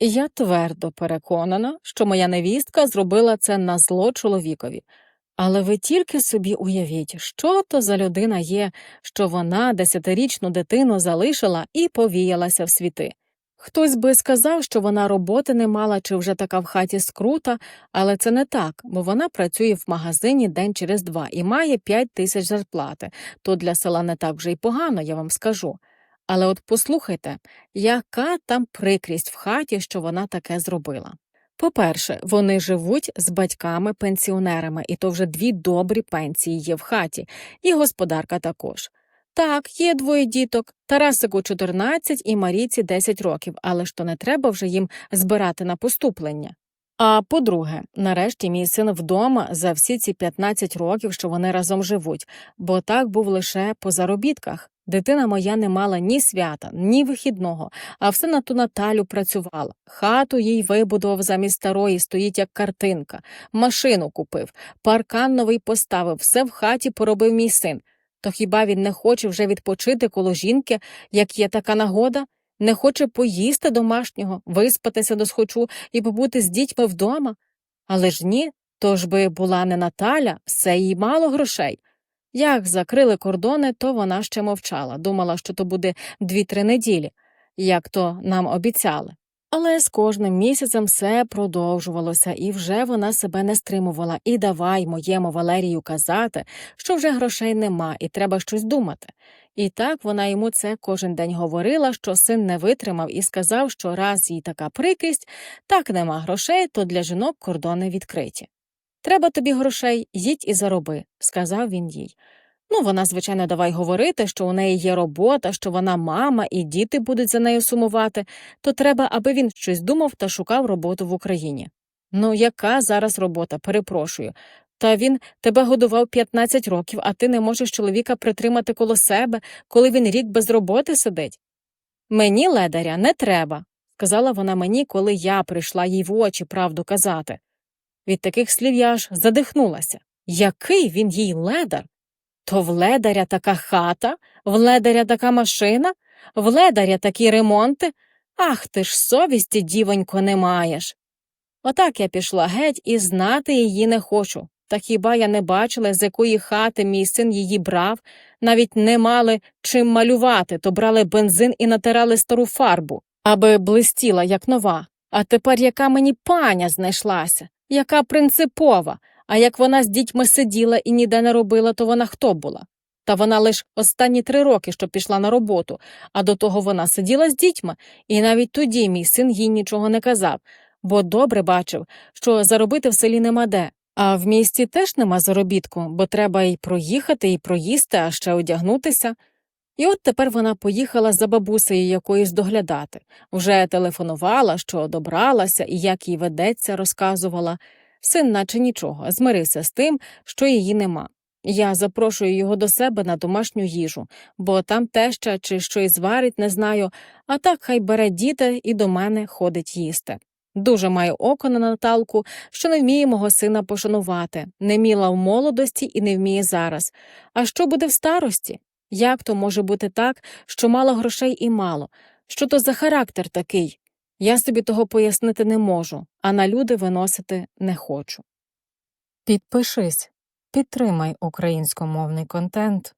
Я твердо переконана, що моя невістка зробила це на зло чоловікові. Але ви тільки собі уявіть, що то за людина є, що вона десятирічну дитину залишила і повіялася в світи. Хтось би сказав, що вона роботи не мала чи вже така в хаті скрута, але це не так, бо вона працює в магазині день через два і має 5 тисяч зарплати. То для села не так вже й погано, я вам скажу. Але от послухайте, яка там прикрість в хаті, що вона таке зробила. По-перше, вони живуть з батьками-пенсіонерами, і то вже дві добрі пенсії є в хаті, і господарка також. Так, є двоє діток, Тарасику 14 і Маріці 10 років, але ж то не треба вже їм збирати на поступлення. А по-друге, нарешті мій син вдома за всі ці 15 років, що вони разом живуть, бо так був лише по заробітках. Дитина моя не мала ні свята, ні вихідного, а все на ту Наталю працювала. Хату їй вибудував замість старої, стоїть як картинка, машину купив, паркан новий поставив, все в хаті поробив мій син. То хіба він не хоче вже відпочити коло жінки, як є така нагода? Не хоче поїсти домашнього, виспатися досхочу і побути з дітьми вдома? Але ж ні, то ж би була не Наталя, все їй мало грошей. Як закрили кордони, то вона ще мовчала, думала, що то буде дві-три неділі, як то нам обіцяли. Але з кожним місяцем все продовжувалося, і вже вона себе не стримувала. І давай моєму Валерію казати, що вже грошей нема, і треба щось думати. І так вона йому це кожен день говорила, що син не витримав і сказав, що раз їй така прикрість, так нема грошей, то для жінок кордони відкриті. Треба тобі грошей, їдь і зароби, сказав він їй. Ну, вона, звичайно, давай говорити, що у неї є робота, що вона мама, і діти будуть за нею сумувати, то треба, аби він щось думав та шукав роботу в Україні. Ну, яка зараз робота, перепрошую. Та він тебе годував 15 років, а ти не можеш чоловіка притримати коло себе, коли він рік без роботи сидить. Мені, ледаря, не треба, сказала вона мені, коли я прийшла їй в очі правду казати. Від таких слів я аж задихнулася. Який він їй ледар? То в ледаря така хата, в ледаря така машина, в ледаря такі ремонти. Ах ти ж совісті, дівонько, не маєш. Отак я пішла геть і знати її не хочу. Та хіба я не бачила, з якої хати мій син її брав, навіть не мали чим малювати, то брали бензин і натирали стару фарбу, аби блистіла, як нова. А тепер яка мені паня знайшлася, яка принципова, а як вона з дітьми сиділа і ніде не робила, то вона хто була? Та вона лише останні три роки, що пішла на роботу, а до того вона сиділа з дітьми, і навіть тоді мій син їй нічого не казав, бо добре бачив, що заробити в селі нема де. А в місті теж нема заробітку, бо треба і проїхати, і проїсти, а ще одягнутися. І от тепер вона поїхала за бабусею якоюсь доглядати, вже телефонувала, що добралася і як їй ведеться, розказувала. Син, наче нічого, змирився з тим, що її нема. Я запрошую його до себе на домашню їжу, бо там теща чи щось зварить, не знаю, а так хай бере діти і до мене ходить їсти. Дуже маю око на Наталку, що не вміє мого сина пошанувати, не вміла в молодості і не вміє зараз. А що буде в старості? Як то може бути так, що мало грошей і мало? Що то за характер такий? Я собі того пояснити не можу, а на люди виносити не хочу. Підпишись, підтримай українськомовний контент.